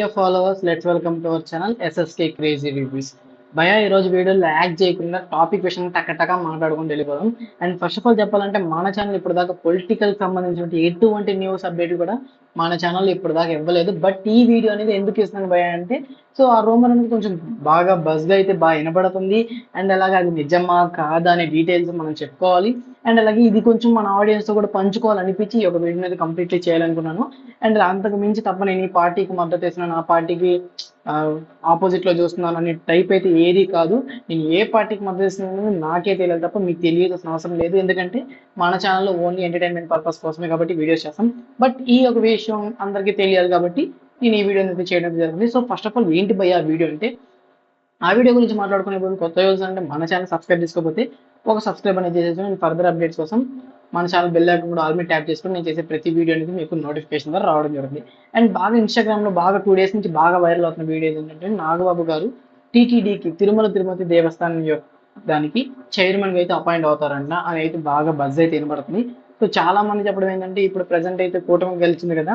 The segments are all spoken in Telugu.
Dear followers let's welcome to our channel SSK crazy reviews భయ ఈ రోజు వీడియోలో యాక్ట్ చేయకుండా టాపిక్ విషయం టక్క మాట్లాడుకుని వెళ్ళిపోదాం. అండ్ ఫస్ట్ ఆఫ్ ఆల్ చెప్పాలంటే మన ఛానల్ ఇప్పుడు దాకా పొలిటికల్ సంబంధించిన ఎటువంటి న్యూస్ అప్డేట్ కూడా మన ఛానల్ ఇప్పుడు దాకా ఇవ్వలేదు. బట్ ఈ వీడియో అనేది ఎందుకు ఇస్తున్నాను భయ అంటే సో ఆ రూమర్ అనేది కొంచెం బాగా బజ్గా అయితే బాగా వినపడుతుంది. అండ్ అలాగే అది నిజమా కాదా అనే డీటెయిల్స్ మనం చెప్పుకోవాలి. అండ్ అలాగే ఇది కొంచెం మన ఆడియన్స్తో కూడా పంచుకోవాలనిపించి ఈ ఒక వీడియో అనేది కంప్లీట్లీ చేయాలనుకున్నాను. అండ్ అంతకు మించి తప్ప నేను ఈ పార్టీకి మద్దతు ఇస్తున్నాను ఆ పార్టీకి ఆపోజిట్లో చూస్తున్నాను అనే టైప్ అయితే ఏది కాదు. నేను ఏ పార్టీకి మద్దతు ఇస్తున్నాను నాకే తెలియదు తప్ప మీకు తెలియాల్సిన అవసరం లేదు. ఎందుకంటే మన ఛానల్లో ఓన్లీ ఎంటర్టైన్మెంట్ పర్పస్ కోసమే కాబట్టి వీడియోస్ చేస్తాం. బట్ ఈ ఒక విషయం అందరికీ తెలియాలి కాబట్టి నేను ఈ వీడియో అనేది చేయడం జరిగింది? సో ఫస్ట్ ఆఫ్ ఆల్ ఏంటి భయ ఆ వీడియో అంటే ఆ వీడియో గురించి మాట్లాడుకునే ముందు కొత్త యూజ్ అంటే మన ఛానల్ సబ్స్క్రైబ్ చేసుకోకపోతే ఒక సబ్స్క్రైబ్ అనేది చేసేసి నేను ఫర్దర్ అప్డేట్స్ కోసం మన ఛానల్ బెల్ ఐకన్ కూడా ఆల్మీ ట్యాప్ చేసుకుని నేను చేసే ప్రతి వీడియో అనేది మీకు నోటిఫికేషన్ ద్వారా రావడం జరుగుతుంది. అండ్ బాగా ఇన్స్టాగ్రామ్లో బాగా టూ డేస్ నుంచి బాగా వైరల్ అవుతున్న వీడియో ఏంటంటే నాగబాబు గారు టీటీడీకి తిరుమల తిరుపతి దేవస్థానం యొక్క దానికి చైర్మన్గా అయితే అపాయింట్ అవుతారంట. అని అయితే బాగా బజ్ అయితే వినబడుతుంది. సో చాలా మంది చెప్పడం ఏంటంటే ఇప్పుడు ప్రజెంట్ అయితే కూటమి గెలిచింది కదా.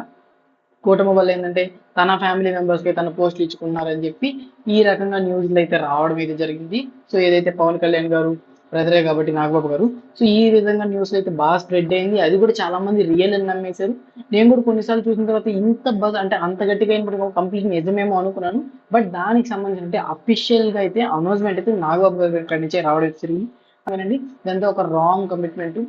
కూటమి వల్ల ఏంటంటే తన ఫ్యామిలీ మెంబర్స్కి తన పోస్టులు ఇచ్చుకున్నారని చెప్పి ఈ రకంగా న్యూస్లు అయితే రావడం అయితే జరిగింది. సో ఏదైతే పవన్ కళ్యాణ్ గారు బ్రదరే కాబట్టి నాగబాబు గారు సో ఈ విధంగా న్యూస్ అయితే బాగా స్ప్రెడ్ అయింది. అది కూడా చాలా మంది రియల్ అని నమ్మేశారు. నేను కూడా కొన్నిసార్లు చూసిన తర్వాత ఇంత బజ్ అంటే అంత గట్టిగా అయినప్పుడు కంప్లీట్ నిజమేమో అనుకున్నాను. బట్ దానికి సంబంధించిన అంటే అఫీషియల్గా అయితే అనౌన్స్మెంట్ అయితే నాగబాబు గారి దగ్గర నుంచే రావడం జరిగింది. అదేనండి దాంతో ఒక రాంగ్ కమిట్మెంట్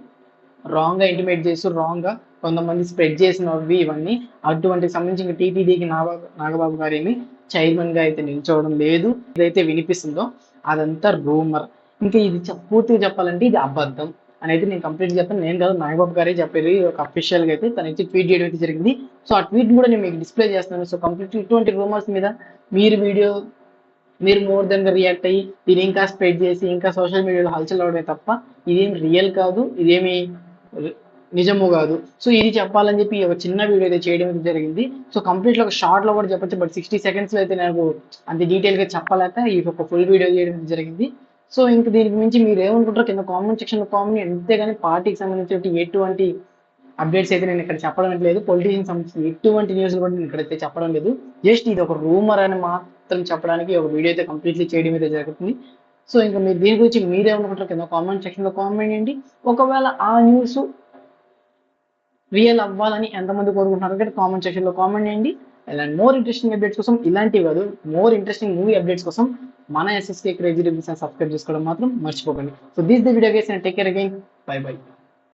రాంగ్గా ఇంటిమేట్ చేస్తూ రాంగ్గా కొంతమంది స్ప్రెడ్ చేసినవి ఇవన్నీ. అటువంటి సంబంధించి టీటీడీకి నాగబాబు నాగబాబు గారు ఏమి చైర్మన్గా అయితే నిల్చోవడం లేదు. ఏదైతే వినిపిస్తుందో అదంతా రూమర్ ఇంకా ఇది పూర్తిగా చెప్పాలంటే ఇది అబద్ధం అనేది నేను కంప్లీట్ చెప్తాను. నేను కాదు నాగబాబు గారే చెప్పేది ఇది ఒక అఫీషియల్గా అయితే తను ట్వీట్ చేయడం అయితే జరిగింది. సో ఆ ట్వీట్ కూడా నేను మీకు డిస్ప్లే చేస్తాను సో కంప్లీట్ ఇటువంటి రూమర్స్ మీద మీరు వీడియో మీరు మోర్ దెన్ రియాక్ట్ అయ్యి దీన్ని ఇంకా స్ప్రెడ్ చేసి ఇంకా సోషల్ మీడియాలో హల్చల్ అవడమే తప్ప ఇదేం రియల్ కాదు. ఇదేమి నిజము కాదు. సో ఇది చెప్పాలని చెప్పి ఒక చిన్న వీడియో అయితే చేయడం అయితే జరిగింది. సో కంప్లీట్ ఒక షార్ట్లో కూడా చెప్పొచ్చు బట్ సిక్స్టీ సెకండ్స్లో అయితే నాకు అంత డీటెయిల్గా చెప్పలేక ఈ ఒక ఫుల్ వీడియో చేయడం జరిగింది. సో ఇంక దీనికి మించి మీరు ఏమనుకుంటారో కింద కామెంట్ సెక్షన్లో కామెంట్ అంతేగాని పార్టీకి సంబంధించిన ఎటువంటి అప్డేట్స్ అయితే నేను ఇక్కడ చెప్పడం లేదు. పొలిటీషియన్ సంబంధించిన ఎటువంటి న్యూస్ కూడా నేను ఇక్కడైతే చెప్పడం లేదు. జస్ట్ ఇది ఒక రూమర్ అని మాత్రం చెప్పడానికి ఒక వీడియో అయితే కంప్లీట్లీ చేయడం అయితే జరుగుతుంది. సో ఇంకా మీరు దీని గురించి మీరేమనుకుంటారు కింద కామెంట్ సెక్షన్లో కామెంట్ చేయండి. ఒకవేళ ఆ న్యూస్ రియల్ అవ్వాలని ఎంతమంది కోరుకుంటున్నారు? అంటే కామెంట్ సెక్షన్లో కామెంట్ చేయండి. అండ్ మోర్ ఇంట్రెస్టింగ్ అప్డేట్స్ కోసం ఇలాంటివి కాదు మోర్ ఇంట్రెస్టింగ్ మూవీ అప్డేట్స్ కోసం మన ఎస్ఎస్కే క్రేజీ రివ్యూస్ సబ్స్క్రైబ్ చేసుకోవడం మాత్రం మర్చిపోకండి. So these the video guys take care again bye bye